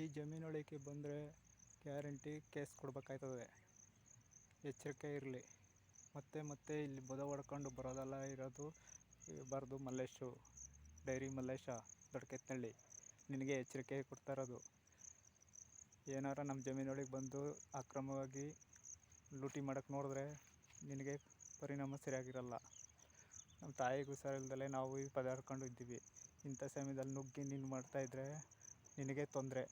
ಈ ಜಮೀನೊಳಗೆ ಬಂದರೆ guarantee case ಕೊಡ್ಬೇಕಾಯ್ತದೆ. ಎಚ್ಚರಿಕೆ ಇರಲಿ. ಮತ್ತೆ ಮತ್ತೆ ಇಲ್ಲಿ ಬದ ಹೊಡ್ಕೊಂಡು ಬರೋದೆಲ್ಲ ಇರೋದು ಬಾರ್ದು ಮಲ್ಲೇಶು, ಡೈರಿ ಮಲ್ಲೇಶ ದೊಡ್ಡಕೆತ್ತನಹಳ್ಳಿ ನಿನಗೆ ಎಚ್ಚರಿಕೆ ಕೊಡ್ತಾ ಇರೋದು. ಏನಾರ ನಮ್ಮ ಜಮೀನೊಳಗೆ ಬಂದು ಅಕ್ರಮವಾಗಿ ಲೂಟಿ ಮಾಡೋಕ್ಕೆ ನೋಡಿದ್ರೆ ನಿನಗೆ ಪರಿಣಾಮ ಸರಿಯಾಗಿರಲ್ಲ. ನಮ್ಮ ತಾಯಿಗೂ ಹುಷಾರಿಲ್ದಲೆ ನಾವು ಈ ಪದಾಡ್ಕೊಂಡು ಇದ್ದೀವಿ. ಇಂಥ ಸಮಯದಲ್ಲಿ ನುಗ್ಗಿ ನೀನು ಮಾಡ್ತಾಯಿದ್ರೆ ನಿನಗೆ ತೊಂದರೆ.